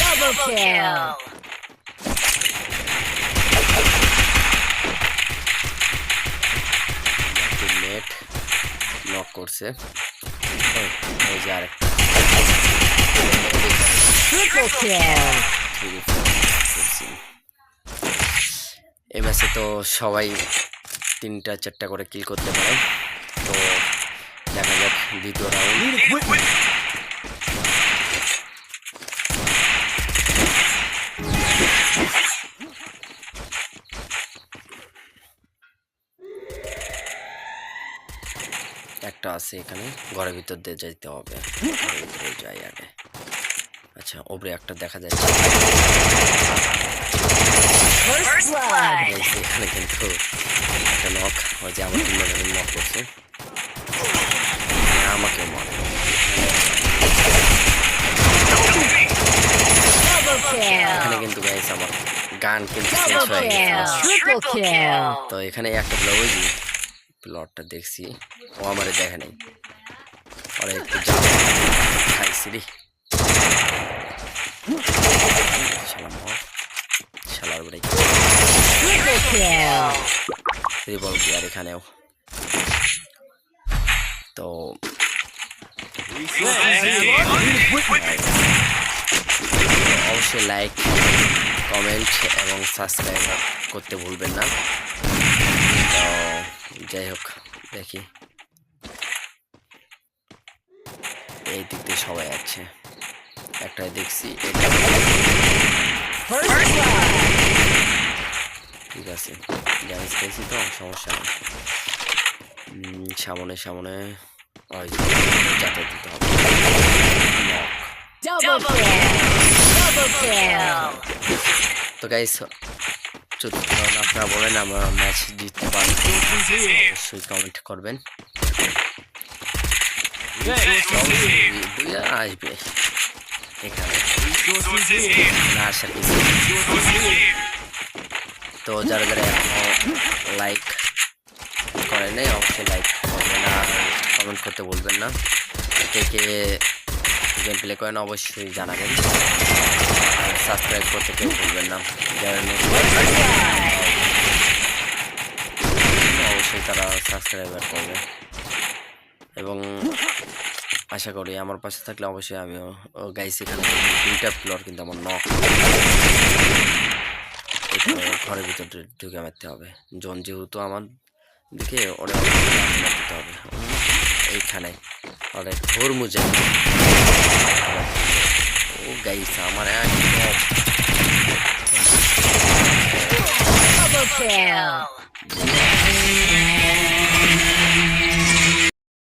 Double kill. Net knock করছে এই, যে আরেকটা এই ম্যাচে তো সবাই তিনটা চারটা করে কিল করতে পারে তো দেখা যাক দ্বিতীয় রাউন্ড একটা আছে এখানে ঘরের ভিতর দিয়ে যেতে হবে। ঘরের ভিতরে যাই আগে। আচ্ছা ওপরে একটা দেখা যাচ্ছে। First blood. এই যে এখানে কিন্তু ওই যে আমার টিম নক করছে। আমাকে মারে Double এখানে kill. কিন্তু গাইস আমার গান কিন্তু শেষ Double হয়ে গেছে। kill. Triple kill. তো এখানে একটা প্লে ওই যে প্লটটা দেখছি। ও আমারে দেখে নাই। ওরা একটু খাইছি রে। শালা মর শালার ব্রেক রিভল আর এখানেও। তো অবশ্যই লাইক কমেন্ট এবং সাবস্ক্রাইব করতে ভুলবেন না। তো যাই হোক, দেখি। এই দিক দিয়ে সবাই আছে। একটাই দেখছি ঠিক আছে। ড্যামেজ পেয়েছি তো সমস্যা নেই সামনে সামনে। ওই যে, যাতে দিতে হবে. তো গাইস কারণ আপনারা বলেন আমরা ম্যাচ জিততে পারি অবশ্যই কমেন্ট করবেন। আসবে। এখানে। না আসার কিছু নেই। তো যারা যারা এখনও লাইক করে নেই, অবশ্যই লাইক করবেন আর কমেন্ট করতে বলবেন না। কে গেম প্লে করেন অবশ্যই জানাবেন। আর সাবস্ক্রাইব করতে কেউ ভুলবেন না। যারা অবশ্যই তারা সাবস্ক্রাইবার করবে। এবং আশা করি আমার পাশে থাকলে অবশ্যই আমিও। গাইস এখানে দুইটা ফ্লোর কিন্তু আমার নক ঘরের ভিতর ঢুকে মারতে হবে। জন যেহেতু আমার দিকে ওরা দিতে হবে এইখানে ওদের হরমুজে। ও গাইছে আমার একদম